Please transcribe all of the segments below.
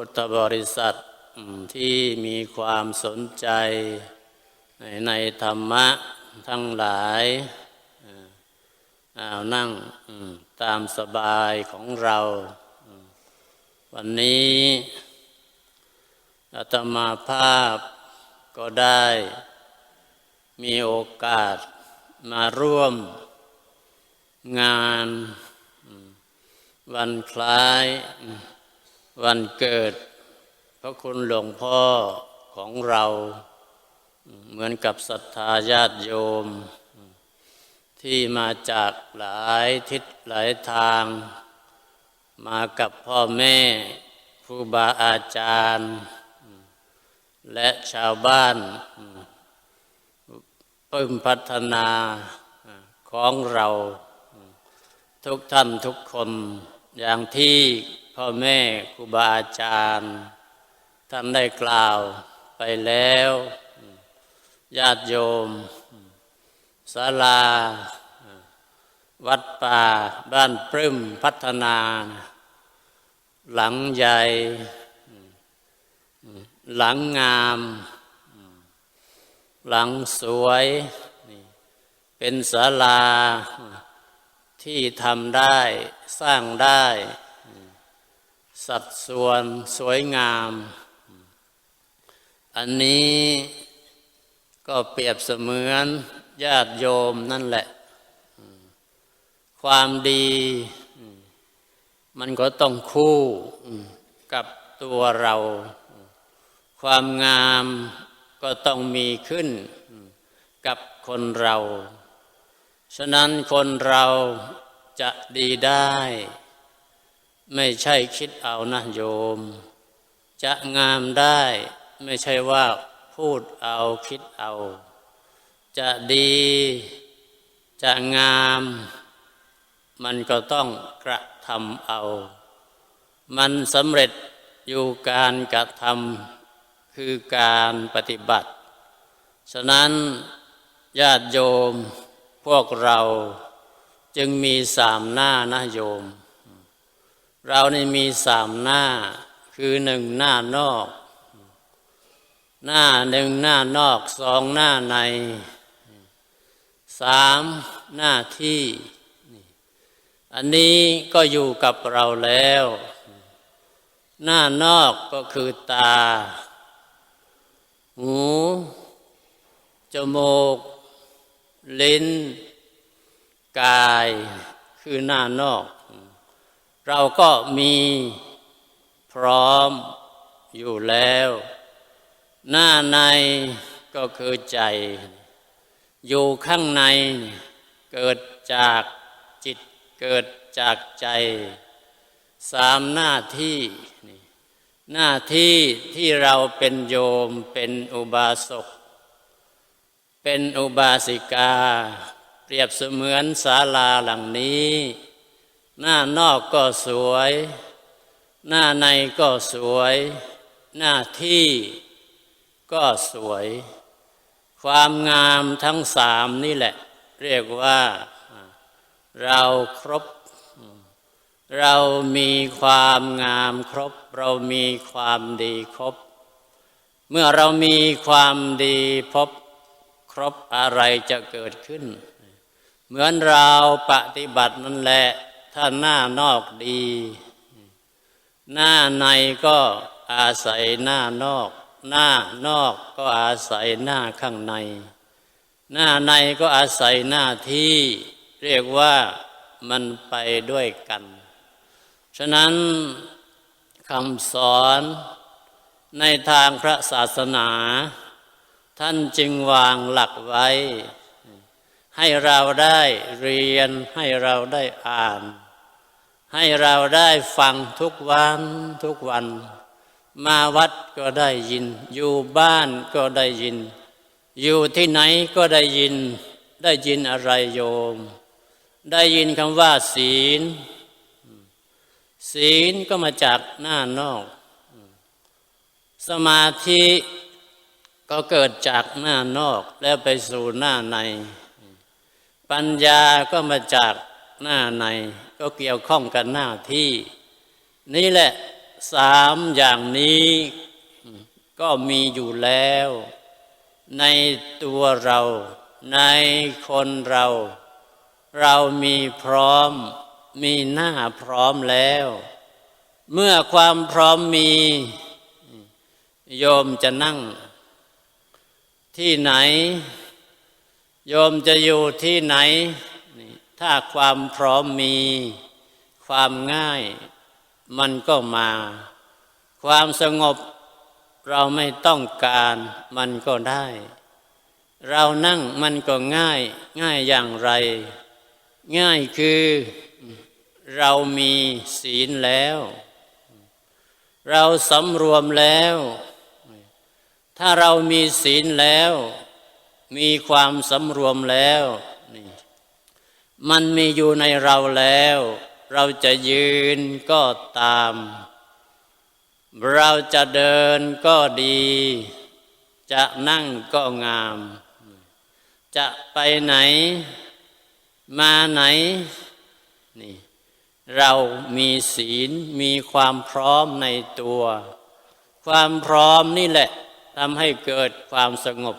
พุทธบริษัทที่มีความสนใจในในธรรมะทั้งหลายอานั่งตามสบายของเรา วันนี้อาตมาภาพก็ได้มีโอกาสมาร่วมงานวันคล้าย วันเกิด พระคุณหลวงพ่อของเรา เหมือนกับศรัทธาญาติโยม ที่มาจากหลายทิศหลายทาง มากับพ่อแม่ครูบาอาจารย์ และชาวบ้านอืมปึ้มพัฒนาของเรา ทุกท่านทุกคนอย่างที่ พ่อแม่ครูบาอาจารย์ท่านได้กล่าวไปแล้ว ญาติโยมศาลา วัดป่า บ้านปรึ้มพัฒนา หลังใหญ่ หลังงาม หลังสวย เป็นศาลาที่ทำได้สร้างได้ สัดส่วนสวยงาม อันนี้ก็เปรียบเสมือนญาติโยมนั่นแหละ ความดี มันก็ต้องคู่กับตัวเรา ความงามก็ต้องมีขึ้นกับคนเรา ฉะนั้นคนเราจะดีได้ ไม่ใช่คิดเอานะโยม จะงามได้ไม่ใช่ว่าพูดเอาคิดเอา จะดีจะงาม มันก็ต้องกระทำเอา มันสำเร็จอยู่การกระทำคือการปฏิบัติ ฉะนั้นญาติโยมพวกเราจึงมีสามหน้านะโยม เรานี่มีสามหน้า คือหนึ่งหน้านอก หน้าหนึ่งหน้านอกสองหน้าในสามหน้าที่ อันนี้ก็อยู่กับเราแล้ว หน้านอกก็คือตา หู จมูก ลิ้น กาย คือหน้านอก เราก็มีพร้อมอยู่แล้ว หน้าในก็คือใจ อยู่ข้างในเกิดจากจิตเกิดจากใจ สามหน้าที่หน้าที่ที่เราเป็นโยมเป็นอุบาสก เป็นอุบาสิกา เปรียบเสมือนศาลาหลังนี้ หน้านอกก็สวย หน้าในก็สวย หน้าที่ก็สวย ความงามทั้งสามนี่แหละ เรียกว่า เราครบ เรามีความงามครบ เรามีความดีครบ เมื่อเรามีความดีพบครบอะไรจะเกิดขึ้น เหมือนเราปฏิบัตินั่นแหละ ถ้าหน้านอกดี หน้าในก็อาศัยหน้านอก หน้านอกก็อาศัยหน้าข้างใน หน้าในก็อาศัยหน้าที่ เรียกว่ามันไปด้วยกัน ฉะนั้นคำสอนในทางพระศาสนา ท่านจึงวางหลักไว้ ให้เราได้เรียนให้เราได้อ่าน ให้เราได้ฟังทุกวันทุกวัน มาวัดก็ได้ยิน อยู่บ้านก็ได้ยิน อยู่ที่ไหนก็ได้ยิน ได้ยินอะไรโยม ได้ยินคำว่า ศีล ศีลก็มาจากหน้านอก สมาธิก็เกิดจากหน้านอกแล้วไปสู่หน้าใน ปัญญาก็มาจากหน้าในก็เกี่ยวข้องกับหน้าที่ นี่แหละสามอย่างนี้ก็มีอยู่แล้ว ในตัวเรา ในคนเรา เรามีพร้อม มีหน้าพร้อมแล้ว เมื่อความพร้อมมี โยมจะนั่ง ที่ไหน โยมจะอยู่ที่ไหน ถ้าความพร้อมมีความง่ายมันก็มา ความสงบเราไม่ต้องการมันก็ได้ เรานั่งมันก็ง่าย ง่ายอย่างไร ง่ายคือเรามีศีลแล้ว เราสำรวมแล้ว ถ้าเรามีศีลแล้ว มีความสำรวมแล้วนี่มันมีอยู่ในเราแล้ว เราจะยืนก็ตาม เราจะเดินก็ดี จะนั่งก็งาม จะไปไหน มาไหนนี่เรามีศีลมีความพร้อมในตัว ความพร้อมนี่แหละทำให้เกิดความสงบ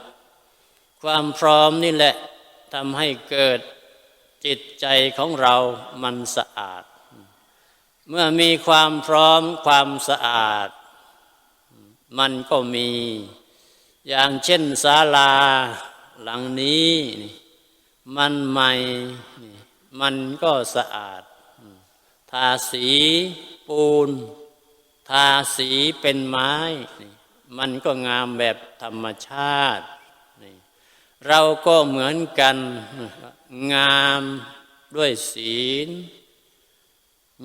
ความพร้อมนี่แหละทำให้เกิดจิตใจของเรามันสะอาด เมื่อมีความพร้อมความสะอาด มันก็มี อย่างเช่นศาลาหลังนี้นี่มันใหม่ มันก็สะอาด ทาสีปูน ทาสีเป็นไม้ มันก็งามแบบธรรมชาติ เราก็เหมือนกัน งามด้วยศีล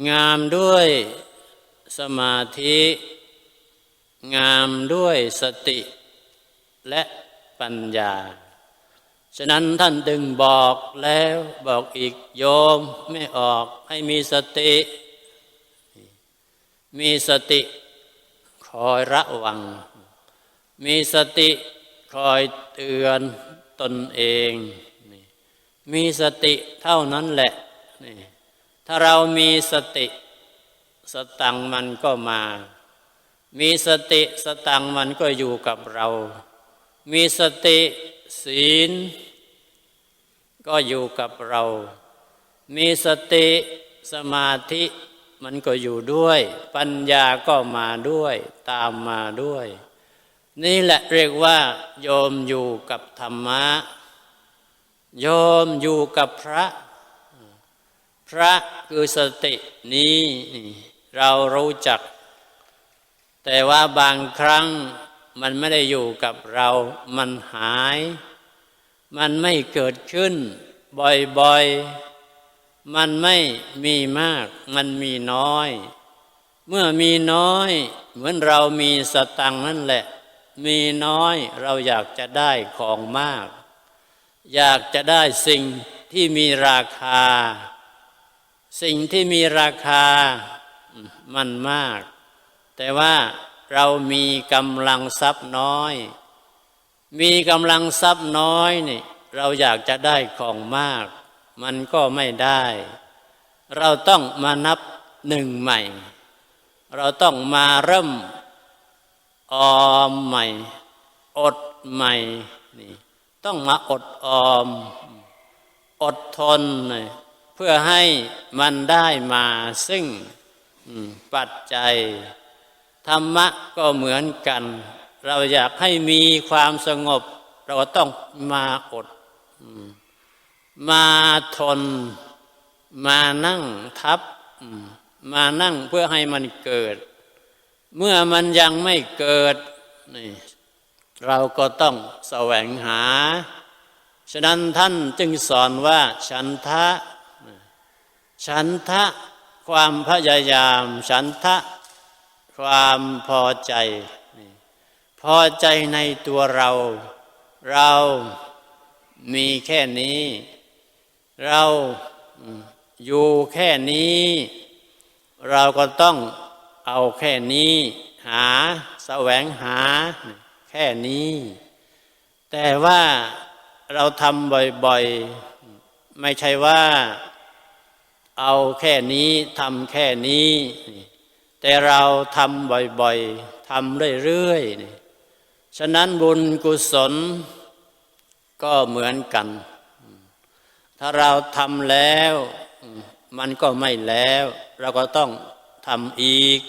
งามด้วยสมาธิ งามด้วยสติ และปัญญา ฉะนั้นท่านดึงบอกแล้วบอกอีกโยมไม่ออกให้มีสติ มีสติคอยระวัง มีสติคอยเตือน ตนเองมีสติเท่านั้นแหละนี่ถ้าเรามีสติ สตังมันก็มา มีสติสตังมันก็อยู่กับเรา มีสติศีล ก็อยู่กับเรา มีสติสมาธิมันก็อยู่ด้วย ปัญญาก็มาด้วย ตามมาด้วย นี่แหละเรียกว่า โยมอยู่กับธรรมะ โยมอยู่กับพระ พระคือสตินี้เรารู้จัก แต่ว่าบางครั้งมันไม่ได้อยู่กับเรา มันหาย มันไม่เกิดขึ้น บ่อยๆ มันไม่มีมาก มันมีน้อย เมื่อมีน้อย เหมือนเรามีสตังนั่นแหละ มีน้อยเราอยากจะได้ของมาก อยากจะได้สิ่งที่มีราคา สิ่งที่มีราคามันมาก แต่ว่าเรามีกำลังทรัพย์น้อย มีกำลังทรัพย์น้อยนี่เราอยากจะได้ของมาก มันก็ไม่ได้ เราต้องมานับหนึ่งใหม่ เราต้องมาเริ่ม ออมใหม่ อดใหม่นี่ต้องมาอดออม อดทนเพื่อให้มันได้มาซึ่งปัจจัย ธรรมะก็เหมือนกัน เราอยากให้มีความสงบ เราก็ต้องมาอด มาทน มานั่งทับ มานั่งเพื่อให้มันเกิด เมื่อมันยังไม่เกิดนี่เราก็ต้องแสวงหา ฉะนั้นท่านจึงสอนว่า ฉันทะ ฉันทะ ความพยายาม ฉันทะ ความพอใจ พอใจในตัวเรา เรามีแค่นี้ เราอยู่แค่นี้ เราก็ต้อง เอาแค่นี้ หาแสวงหา แค่นี้ แต่ว่าเราทำบ่อยๆ ไม่ใช่ว่า เอาแค่นี้ทำแค่นี้ แต่เราทำบ่อยๆทำเรื่อยๆฉะนั้นบุญกุศลก็เหมือนกัน ถ้าเราทำแล้ว มันก็ไม่แล้ว เราก็ต้อง ทำอีก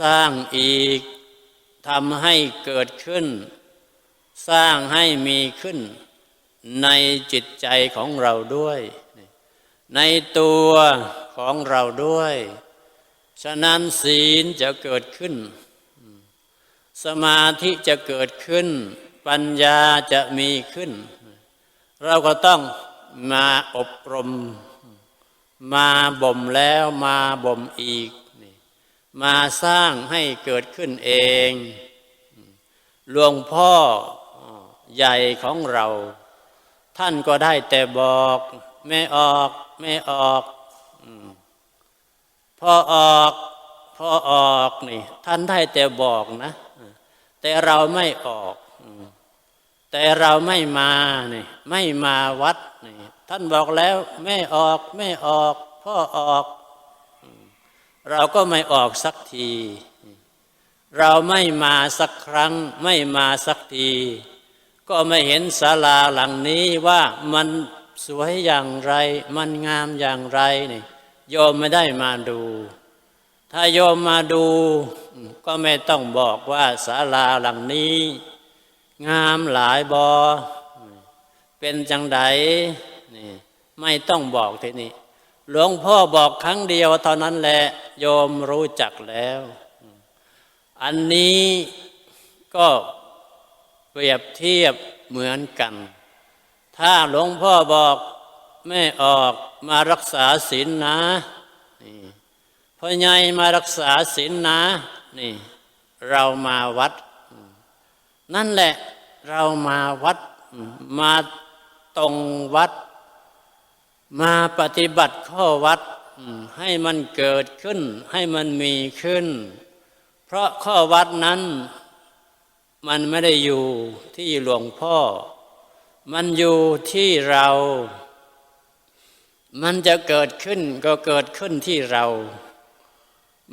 สร้างอีกทำให้เกิดขึ้น สร้างให้มีขึ้น ในจิตใจของเราด้วย ในตัวของเราด้วย ฉะนั้นศีลจะเกิดขึ้น สมาธิจะเกิดขึ้น ปัญญาจะมีขึ้น เราก็ต้องมาอบรม มาบ่มแล้วมาบ่มอีกนี่มาสร้างให้เกิดขึ้นเองหลวงพ่อใหญ่ของเรา ท่านก็ได้แต่บอกไม่ออกไม่ออกพอออกพอออกนี่ ท่านได้แต่บอกนะ แต่เราไม่ออก แต่เราไม่มานี่ไม่มาวัดนี่ ท่านบอกแล้วไม่ออกไม่ออกพ่อออก เราก็ไม่ออกสักที เราไม่มาสักครั้ง ไม่มาสักที ก็ไม่เห็นศาลาหลังนี้ว่ามันสวยอย่างไร มันงามอย่างไรนี่โยมไม่ได้มาดู ถ้าโยมมาดู ก็ไม่ต้องบอกว่าศาลาหลังนี้ งามหลายบอเป็นจังได นี่ไม่ต้องบอกทีนี้หลวงพ่อบอกครั้งเดียวเท่านั้นแหละโยมรู้จักแล้ว อันนี้ก็เปรียบเทียบเหมือนกัน ถ้าหลวงพ่อบอกไม่ออกมารักษาศีลนะนี่พ่อใหญ่มารักษาศีลนะนี่ เรามาวัด นั่นแหละเรามาวัดมาตรงวัด มาปฏิบัติข้อวัดให้มันเกิดขึ้น ให้มันมีขึ้น เพราะข้อวัดนั้น มันไม่ได้อยู่ที่หลวงพ่อ มันอยู่ที่เรา มันจะเกิดขึ้นก็เกิดขึ้นที่เรา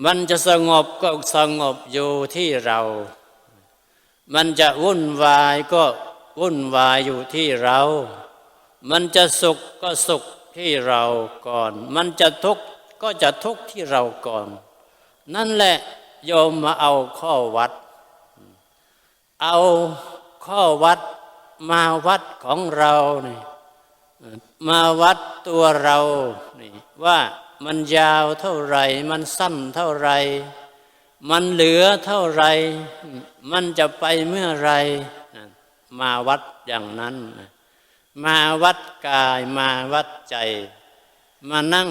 มันจะสงบก็สงบอยู่ที่เรา มันจะวุ่นวายก็วุ่นวายอยู่ที่เรา มันจะสุขก็สุข ที่เราก่อน มันจะทุกข์ก็จะทุกข์ที่เราก่อน นั่นแหละโยมมาเอาข้อวัด เอาข้อวัดมาวัดของเรานี่มาวัดตัวเรานี่ว่ามันยาวเท่าไร มันสั้นเท่าไร มันเหลือเท่าไร มันจะไปเมื่อไร มาวัดอย่างนั้น มาวัดกายมาวัดใจ มานั่ง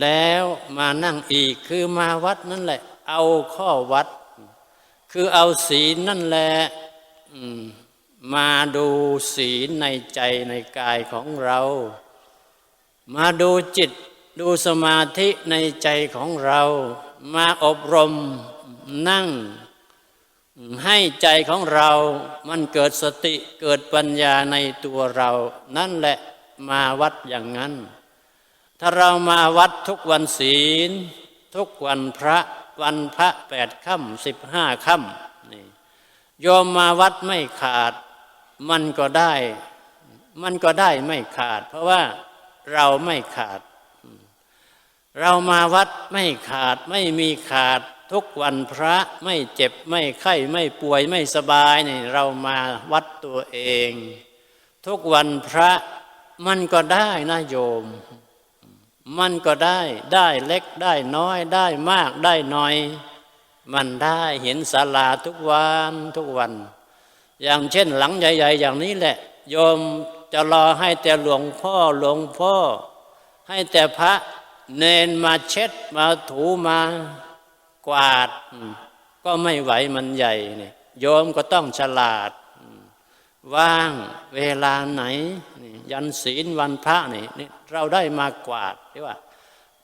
แล้วมานั่งอีกคือมาวัดนั่นแหละ เอาข้อวัด คือเอาศีลนั่นแหละมมาดูศีลในใจในกายของเรา มาดูจิตดูสมาธิในใจของเรา มาอบรมนั่ง ให้ใจของเรามันเกิดสติเกิดปัญญาในตัวเรา นั่นแหละมาวัดอย่างนั้น ถ้าเรามาวัดทุกวันศีล ทุกวันพระวันพระแปดค่ำสิบห้าค่ำนี่โยมมาวัดไม่ขาด มันก็ได้ มันก็ได้ไม่ขาด เพราะว่าเราไม่ขาด เรามาวัดไม่ขาดไม่มีขาด ทุกวันพระไม่เจ็บไม่ไข้ไม่ป่วยไม่สบายนี่เรามาวัดตัวเอง ทุกวันพระมันก็ได้นะโยม มันก็ได้ได้เล็กได้น้อยได้มากได้น้อย มันได้เห็นศาลาทุกวันทุกวัน อย่างเช่นหลังใหญ่ๆ อย่างนี้แหละ โยมจะรอให้แต่หลวงพ่อหลวงพ่อ ให้แต่พระเนนมาเช็ดมาถูมา กวาด ก็ไม่ไหวมันใหญ่เนี่ยโยมก็ต้องฉลาด ว่างเวลาไหน ยันศีลวันพระนี่นี่ เราได้มากวาดที่ว่า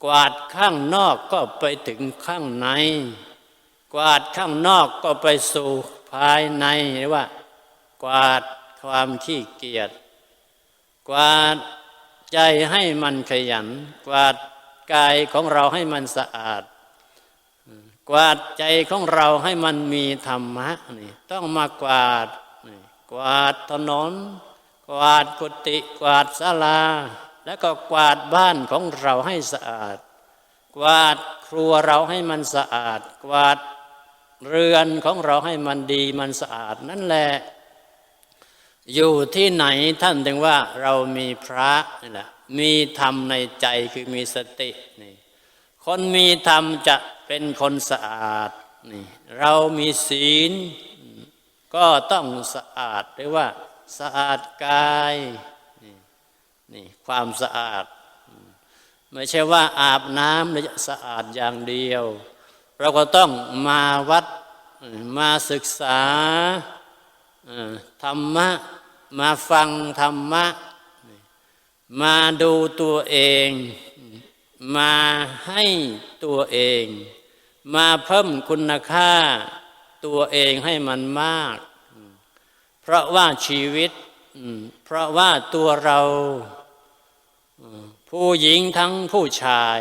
กวาดข้างนอกก็ไปถึงข้างใน กวาดข้างนอกก็ไปสู่ภายในหรือว่า กวาดความขี้เกียจกวาดใจให้มันขยัน กวาดกายของเราให้มันสะอาด กวาดใจของเราให้มันมีธรรมะนี่ต้องมากวาดนี่กวาดถนน กวาดกุฏิกวาดศาลา แล้วก็กวาดบ้านของเราให้สะอาด กวาดครัวเราให้มันสะอาด กวาดเรือนของเราให้มันดีมันสะอาดนั่นแหละ อยู่ที่ไหนท่านถึงว่าเรามีพระนี่แหละมีธรรมในใจคือมีสตินี่ คนมีธรรมจะเป็นคนสะอาดนี่เรามีศีล ก็ต้องสะอาดเรียกว่า สะอาดกายนี่นี่ความสะอาด ไม่ใช่ว่าอาบน้ำแล้วจะสะอาดอย่างเดียว เราก็ต้องมาวัดมาศึกษาธรรมะ มาฟังธรรมะ มาดูตัวเอง มาให้ตัวเอง มาเพิ่มคุณค่าตัวเองให้มันมาก เพราะว่าชีวิต เพราะว่าตัวเราผู้หญิงทั้งผู้ชาย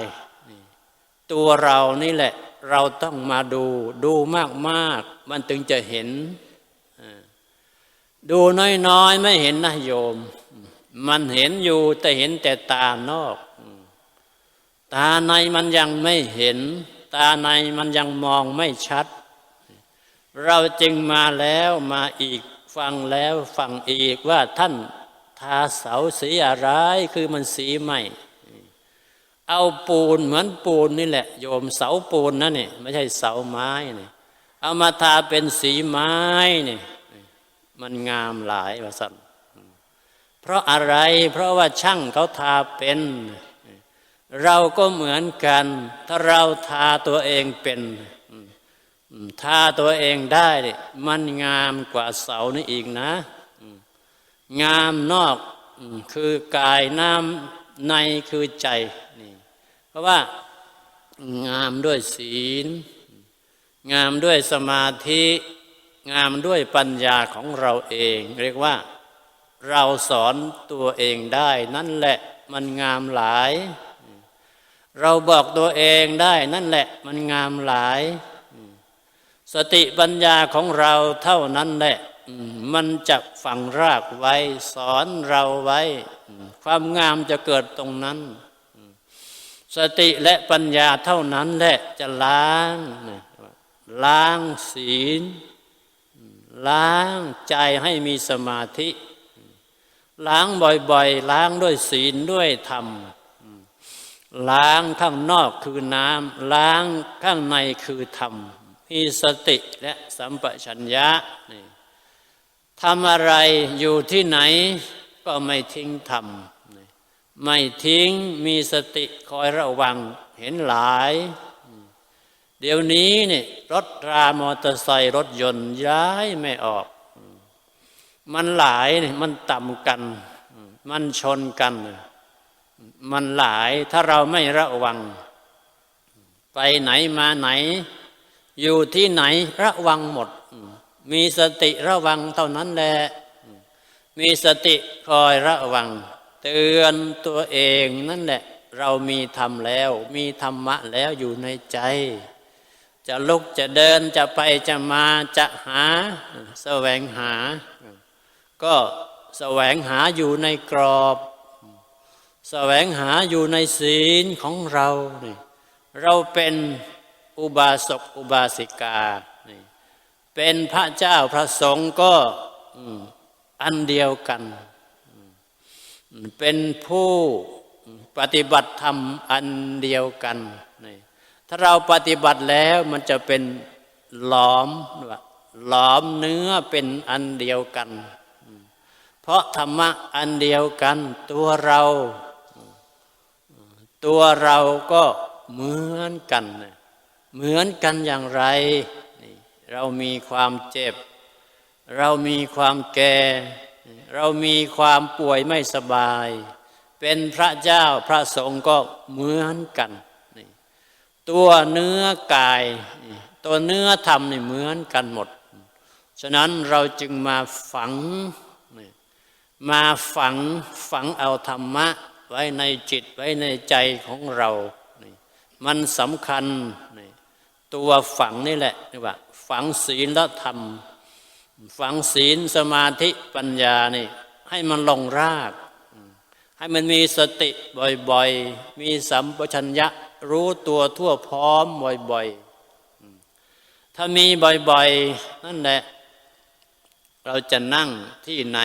ตัวเรานี่แหละ เราต้องมาดูดูมากๆมันถึงจะเห็น ดูน้อยๆ ไม่เห็นนะโยม มันเห็นอยู่แต่เห็นแต่ตานอก ตาในมันยังไม่เห็น ตาในมันยังมองไม่ชัด เราจึงมาแล้วมาอีกฟังแล้วฟังอีกว่าท่านทาเสาสีอะไรคือมันสีใหม่ เอาปูนเหมือนปูนนี่แหละ โยมเสาปูนนะเนี่ยไม่ใช่เสาไม้เนี่ยเอามาทาเป็นสีไม้เนี่ยมันงามหลายว่าสันเพราะอะไรเพราะว่าช่างเขาทาเป็น เราก็เหมือนกัน ถ้าเราทาตัวเองเป็นทาตัวเองได้มันงามกว่าเสานี่อีกนะ งามนอกคือกายน้ำในคือใจนี่เพราะว่างามด้วยศีล งามด้วยสมาธิ งามด้วยปัญญาของเราเอง เรียกว่า เราสอนตัวเองได้ นั่นแหละมันงามหลาย เราบอกตัวเองได้นั่นแหละมันงามหลาย สติปัญญาของเราเท่านั้นแหละ มันจะฝังรากไว้ สอนเราไว้ ความงามจะเกิดตรงนั้น สติและปัญญาเท่านั้นแหละจะล้าง ล้างศีล ล้างใจให้มีสมาธิ ล้างบ่อยๆ ล้างด้วยศีลด้วยธรรม ล้างข้างนอกคือน้ำล้างข้างในคือธรรมมีสติและสัมปชัญญะนี่ทำอะไรอยู่ที่ไหนก็ไม่ทิ้งทำไม่ทิ้งมีสติคอยระวังเห็นหลาย เดี๋ยวนี้นี่รถรามอเตอร์ไซค์รถยนต์ย้ายไม่ออก มันหลายนี่มันต่ำกัน มันชนกัน มันหลายถ้าเราไม่ระวัง ไปไหนมาไหน อยู่ที่ไหนระวังหมด มีสติระวังเท่านั้นแหละ มีสติคอยระวัง เตือนตัวเองนั่นแหละ เรามีธรรมแล้ว มีธรรมะแล้วอยู่ในใจ จะลุกจะเดินจะไปจะมาจะหา แสวงหา ก็แสวงหาอยู่ในกรอบ แสวงหาอยู่ในศีลของเราเนี่ยเราเป็นอุบาสกอุบาสิกา เป็นพระเจ้าพระสงฆ์ก็อันเดียวกัน เป็นผู้ปฏิบัติธรรมอันเดียวกัน ถ้าเราปฏิบัติแล้วมันจะเป็นหลอมหลอมเนื้อเป็นอันเดียวกัน เพราะธรรมะอันเดียวกันตัวเรา ตัวเราก็เหมือนกัน เหมือนกันอย่างไร เรามีความเจ็บ เรามีความแก่ เรามีความป่วยไม่สบาย เป็นพระเจ้าพระสงฆ์ก็เหมือนกัน ตัวเนื้อกาย ตัวเนื้อธรรมนี่เหมือนกันหมด ฉะนั้นเราจึงมาฝัง มาฝังฝังเอาธรรมะ ไว้ในจิตไว้ในใจของเรา มันสำคัญตัวฝังนี่แหละนี่ว่า ฝังศีลและธรรม ฝังศีลสมาธิปัญญานี่ ให้มันลงราก ให้มันมีสติบ่อยๆ มีสัมปชัญญะรู้ตัวทั่วพร้อมบ่อยๆ ถ้ามีบ่อยๆ นั่นแหละ เราจะนั่งที่ไหน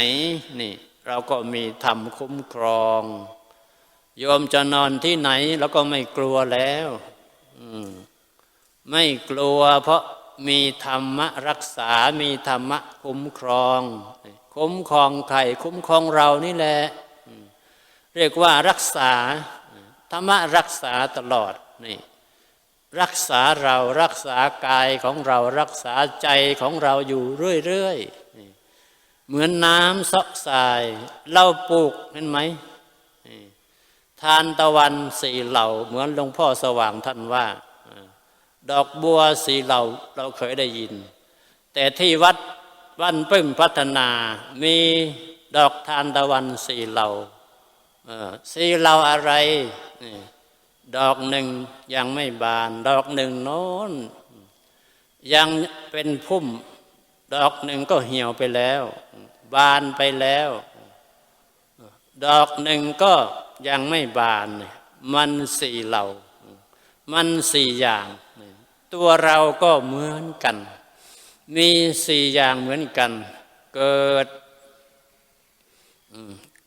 นี่ เราก็มีธรรมคุ้มครอง โยมจะนอนที่ไหนเราก็ไม่กลัวแล้วไม่กลัว เพราะมีธรรมะรักษา มีธรรมะคุ้มครอง คุ้มครองใครคุ้มครองเรานี่แหละเรียกว่ารักษา ธรรมะรักษาตลอดนี่รักษาเรารักษากายของเรารักษาใจของเราอยู่เรื่อยๆเหมือนน้ำซอกทราย เราปลูกเห็นไหม ทานตะวันสีเหล่า เหมือนหลวงพ่อสว่างท่านว่า ดอกบัวสีเหล่าเราเคยได้ยิน แต่ที่วัดบ้านปึ้งพัฒนามีดอกทานตะวันสีเหล่าเอ่อสีเหล่าอะไร ดอกหนึ่งยังไม่บาน ดอกหนึ่งโน้น ยังเป็นพุ่ม ดอกหนึ่งก็เหี่ยวไปแล้ว บานไปแล้ว ดอกหนึ่งก็ ยังไม่บานเนี่ยมันสี่เหล่า มันสี่อย่าง ตัวเราก็เหมือนกัน มีสี่อย่างเหมือนกัน เกิด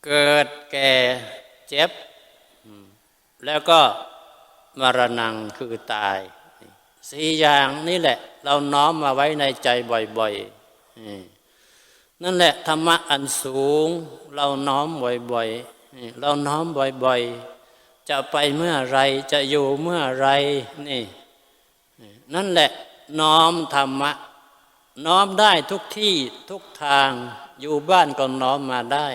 เกิดแก่เจ็บ แล้วก็มรณงคือตาย สี่อย่างนี่แหละ เราน้อมมาไว้ในใจบ่อยๆนั่นแหละธรรมะอันสูง เราน้อมบ่อยๆ นี่เราน้อมบ่อยๆ จะไปเมื่อไรจะอยู่เมื่อไรนี่ นั่นแหละน้อมธรรมะ น้อมได้ทุกที่ทุกทางอยู่บ้านก็น้อมมาได้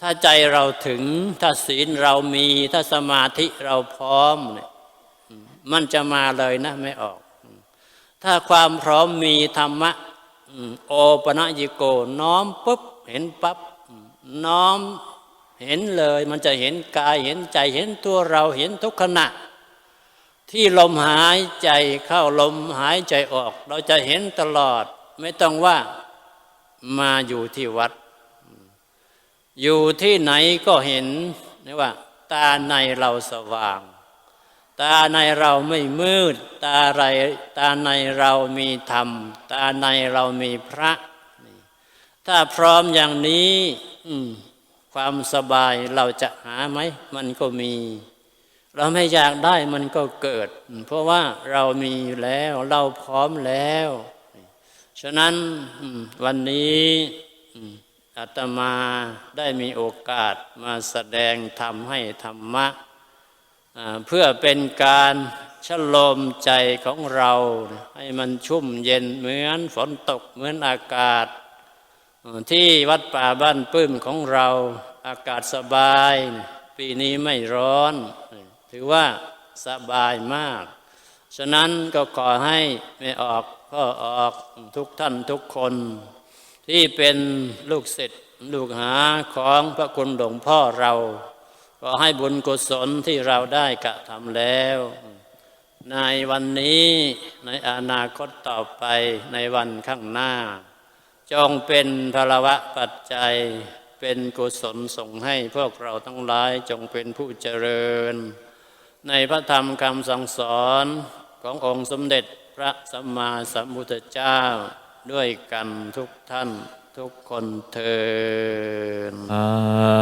ถ้าใจเราถึงถ้าศีลเรามีถ้าสมาธิเราพร้อมเนี่ยมันจะมาเลยนะไม่ออก ถ้าความพร้อมมีธรรมะโอปะยิโก น้อมปุ๊บเห็นปับ๊บน้อม เห็นเลยมันจะเห็นกายเห็นใจเห็นตัวเราเห็นทุกขณะ ที่ลมหายใจเข้าลมหายใจออก เราจะเห็นตลอด ไม่ต้องว่ามาอยู่ที่วัด อยู่ที่ไหนก็เห็นนี่ว่า ตาในเราสว่าง ตาในเราไม่มืด ตาไรตาในเรามีธรรม ตาในเรามีพระ ถ้าพร้อมอย่างนี้ อืม ความสบายเราจะหาไหมมันก็มี เราไม่อยากได้มันก็เกิด เพราะว่าเรามีอยู่แล้วเราพร้อมแล้ว ฉะนั้นวันนี้อาตมาได้มีโอกาสมาแสดงทำให้ธรรมะ เพื่อเป็นการชโลมใจของเรา ให้มันชุ่มเย็นเหมือนฝนตกเหมือนอากาศ ที่วัดป่าบ้านปื้มของเราอากาศสบาย ปีนี้ไม่ร้อน ถือว่าสบายมาก ฉะนั้นก็ขอให้ไม่ออกก็ออกทุกท่านทุกคน ที่เป็นลูกศิษย์ลูกหาของพระคุณหลวงพ่อเรา ก็ให้บุญกุศลที่เราได้กระทำแล้ว ในวันนี้ในอนาคตต่อไปในวันข้างหน้า จงเป็นพลวะปัจจัย เป็นกุศลส่งให้พวกเราทั้งหลายจงเป็นผู้เจริญ ในพระธรรมคำสั่งสอนขององค์สมเด็จพระสัมมาสัมพุทธเจ้า ด้วยกันทุกท่านทุกคนเทินอา